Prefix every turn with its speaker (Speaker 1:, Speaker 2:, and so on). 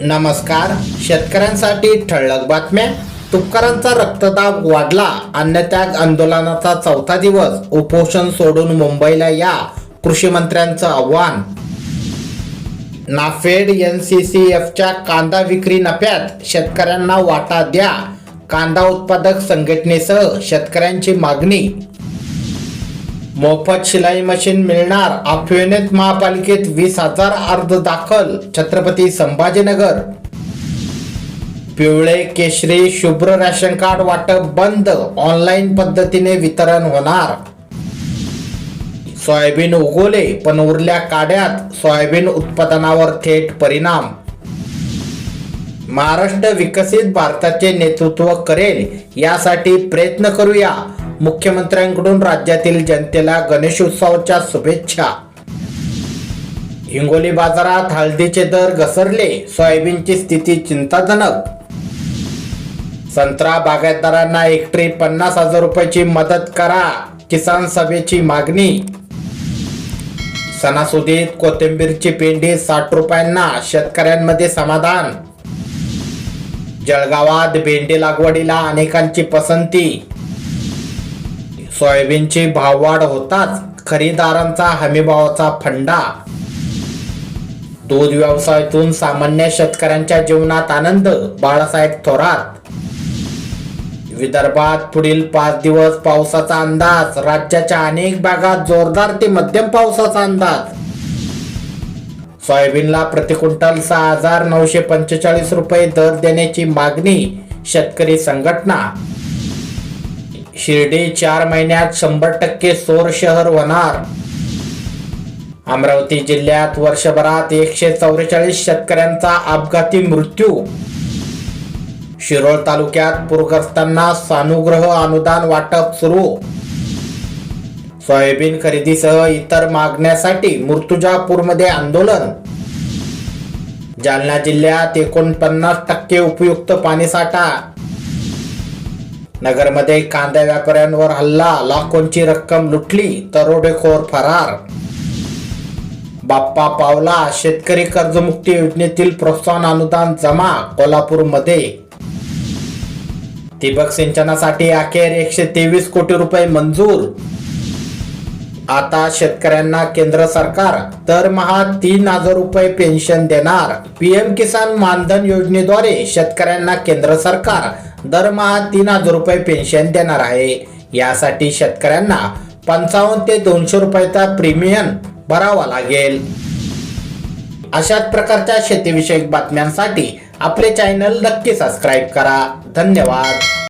Speaker 1: नमस्कार. शेतकऱ्यांसाठी ठळक बातम्या. तुपकरांचा रक्तदाब वाढला. अन्नत्याग आंदोलनाचा चौथा दिवस. उपोषण सोडून मुंबईला या कृषी मंत्र्यांचं आव्हान. नाफेड एन सी सी एफच्या कांदा विक्री नफ्यात शेतकऱ्यांना वाटा द्या. कांदा उत्पादक संघटनेसह शेतकऱ्यांची मागणी. मोफत शिलाई मशीन मिळणार. अफवेनेत महापालिकेत वीस हजार अर्ज दाखल. छत्रपती संभाजीनगर. पिवळे केशरी शुभ्र राशन कार्ड वाटप बंद. ऑनलाईन पद्धतीने वितरण होणार. सोयाबीन उगवले पण उरल्या काड्यात सोयाबीन उत्पादनावर थेट परिणाम. महाराष्ट्र विकसित भारताचे नेतृत्व करेल यासाठी प्रयत्न करूया. मुख्यमंत्र्यांकडून राज्यातील जनतेला गणेशोत्सवाच्या शुभेच्छा. हिंगोली बाजारात हळदीचे दर घसरले. सोयाबीनची स्थिती चिंताजनक. संत्रा बागायतदारांना एकट्री पन्नास हजार रुपयाची मदत करा किसान सभेची मागणी. सणासुदीत कोथिंबीरची पेंडी साठ रुपयांना शेतकऱ्यांमध्ये समाधान. जळगावात भेंडी लागवडीला अनेकांची पसंती. सोयाबीनची भाववाढ होताच खरेदीदारांचा हमीभावाचा फंडा. दूध व्यवसायातून सामान्य शेतकऱ्यांच्या जीवनात आनंद बाळासाहेब थोरात. विदर्भात पुढील पाच दिवस पावसाचा अंदाज राज्याच्या अनेक भागात जोरदार ते मध्यम पावसाचा अंदाज. सोयाबीनला प्रतिक्विंटल सहा हजार नऊशे पंचेचाळीस रुपये दर देण्याची मागणी शेतकरी संघटना. शिर्डी चार महिन्यात शंभर टक्के सोर शहर होणार. अमरावती जिल्ह्यात वर्षभरात एकशे चौवेचाळीस शेतकऱ्यांचा अपघाती मृत्यू. शिरोळ तालुक्यात पूरग्रस्तांना सानुग्रह अनुदान वाटप सुरू. सोयाबीन खरेदीसह इतर मागण्यासाठी मूर्तुजापूरमध्ये आंदोलन. जालना जिल्ह्यात एकोणपन्नास टक्के उपयुक्त पाणीसाठा. नगरमध्ये कांदा व्यापाऱ्यांवर हल्ला लाखोंची रक्कम लुटली दरोडेखोर फरार. बाप्पा पावला शेतकरी कर्जमुक्ती योजनेतील प्रोत्साहन अनुदान जमा कोल्हापूरमध्ये. ठिबक सिंचनासाठी अखेर एकशे तेवीस कोटी रुपये मंजूर. आता शेतकऱ्यांना केंद्र सरकार दरमहा तीन हजार रुपये पेन्शन देणार. पीएम किसान मानधन योजनेद्वारे शेतकऱ्यांना केंद्र सरकार दरमहा तीन हजार रुपये पेन्शन देणार आहे. यासाठी शेतकऱ्यांना पंचावन्न ते दोनशे रुपयाचा प्रीमियम भरावा लागेल. अशाच प्रकारच्या शेतीविषयक बातम्यांसाठी आपले चॅनल नक्की सबस्क्राईब करा. धन्यवाद.